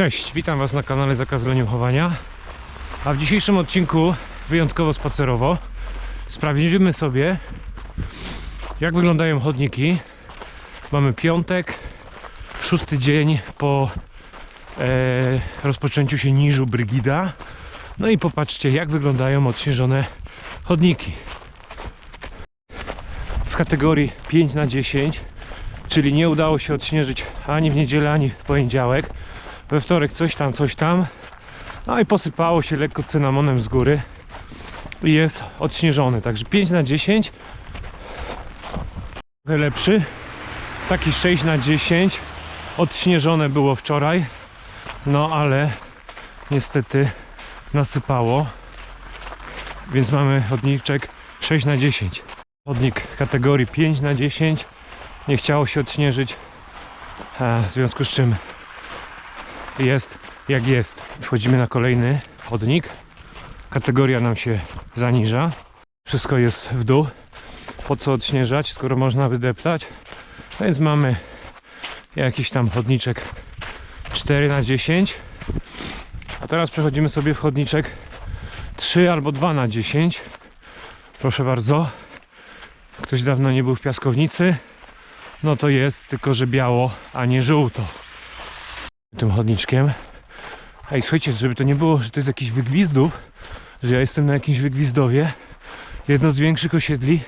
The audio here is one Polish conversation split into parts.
Cześć, witam Was na kanale Zakaz Leniuchowania. A w dzisiejszym odcinku, wyjątkowo spacerowo, sprawdzimy sobie, jak wyglądają chodniki. Mamy piątek, szósty dzień po e, rozpoczęciu się niżu Brygida. No i popatrzcie, jak wyglądają odśnieżone chodniki. W kategorii 5 na 10 czyli nie udało się odśnieżyć ani w niedzielę, ani w poniedziałek. We wtorek coś tam, coś tam. No i posypało się lekko cynamonem z góry i jest odśnieżony. Także 5 na 10 trochę lepszy. Taki 6 na 10 odśnieżone było wczoraj. No ale niestety nasypało. Więc mamy chodniczek 6 na 10. Chodnik kategorii 5 na 10 nie chciało się odśnieżyć, w związku z czym jest jak jest. Wchodzimy na kolejny chodnik. Kategoria nam się zaniża. Wszystko jest w dół. Po co odśnieżać, skoro można wydeptać? Więc mamy jakiś tam chodniczek 4 na 10 A teraz przechodzimy sobie w chodniczek 3 albo 2 na 10 Proszę bardzo. Ktoś dawno nie był w piaskownicy no to jest tylko, że biało, a nie żółto. Tym chodniczkiem. Ej, słuchajcie, żeby to nie było, że to jest jakiś wygwizdów, że ja jestem na jakimś wygwizdowie. Jedno z większych osiedli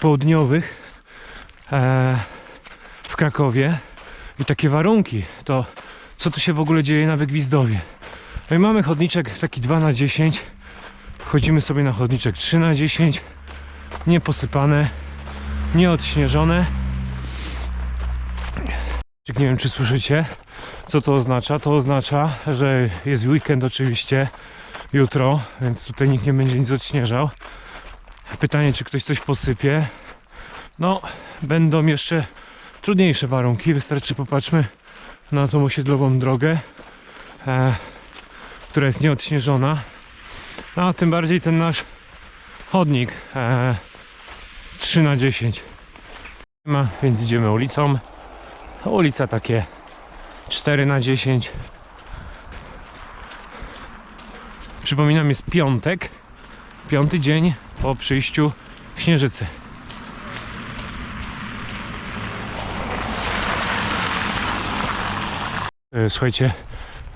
południowych e, w Krakowie. I takie warunki, to co tu się w ogóle dzieje na wygwizdowie? No i mamy chodniczek taki 2 na 10 Wchodzimy sobie na chodniczek 3 na 10 Nieposypane, nieodśnieżone. Nie wiem, czy słyszycie, co to oznacza. To oznacza, że jest weekend oczywiście jutro, więc tutaj nikt nie będzie nic odśnieżał. Pytanie, czy ktoś coś posypie. No, będą jeszcze trudniejsze warunki. Wystarczy popatrzmy na tą osiedlową drogę, e, która jest nieodśnieżona. No, a tym bardziej ten nasz chodnik e, 3 na 10 ma, więc idziemy ulicą. Ulica takie 4 na 10 Przypominam, jest piątek. Piąty dzień po przyjściu śnieżycy. E, Słuchajcie,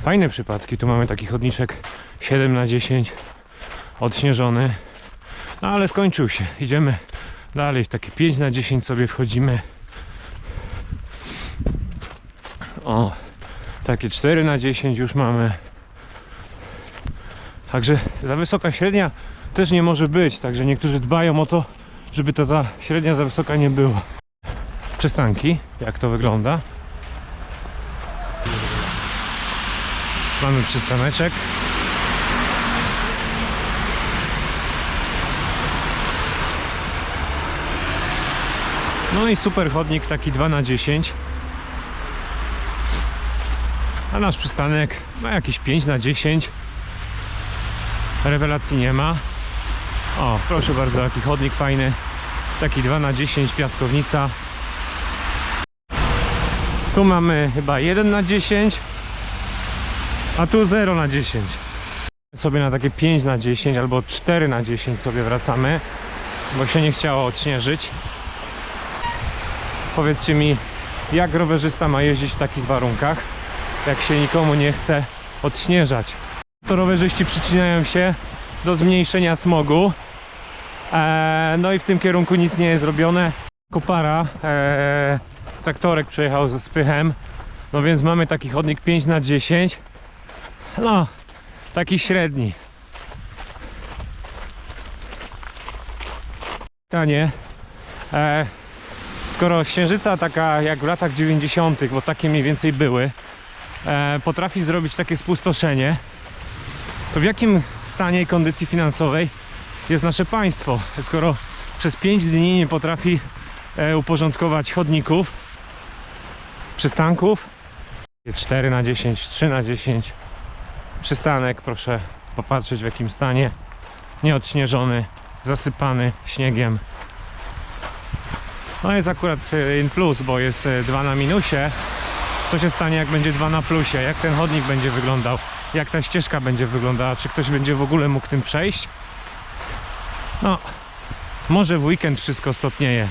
fajne przypadki. Tu mamy taki chodniczek 7 na 10 odśnieżony. No ale skończył się. Idziemy dalej. W takie 5 na 10 sobie wchodzimy. O, takie 4 na 10 już mamy. Także za wysoka średnia też nie może być. Także niektórzy dbają o to, żeby ta za średnia za wysoka nie była. Przystanki, jak to wygląda. Mamy przystaneczek. No i super chodnik taki 2 na 10 a nasz przystanek ma jakieś 5 na 10 rewelacji nie ma. O proszę bardzo jaki chodnik fajny. Taki 2 na 10 piaskownica. Tu mamy chyba 1 na 10 a tu 0 na 10 sobie na takie 5 na 10 albo 4 na 10 sobie wracamy bo się nie chciało odśnieżyć. Powiedzcie mi jak rowerzysta ma jeździć w takich warunkach jak się nikomu nie chce odśnieżać. To rowerzyści przyczyniają się do zmniejszenia smogu. Eee, no i w tym kierunku nic nie jest robione. Kopara, eee, traktorek przejechał ze spychem. No więc mamy taki chodnik 5 na 10 No, taki średni. Pytanie. Eee, skoro księżyca taka jak w latach 90., bo takie mniej więcej były, e, potrafi zrobić takie spustoszenie, to w jakim stanie i kondycji finansowej jest nasze państwo, skoro przez 5 dni nie potrafi e, uporządkować chodników, przystanków? 4 na 10, 3 na 10. Przystanek, proszę popatrzeć w jakim stanie. Nieodśnieżony, zasypany śniegiem. No jest akurat e, in plus, bo jest 2 na minusie, Co się stanie, jak będzie 2 na plusie? Jak ten chodnik będzie wyglądał? Jak ta ścieżka będzie wyglądała? Czy ktoś będzie w ogóle mógł tym przejść? No, może w weekend wszystko stopnieje.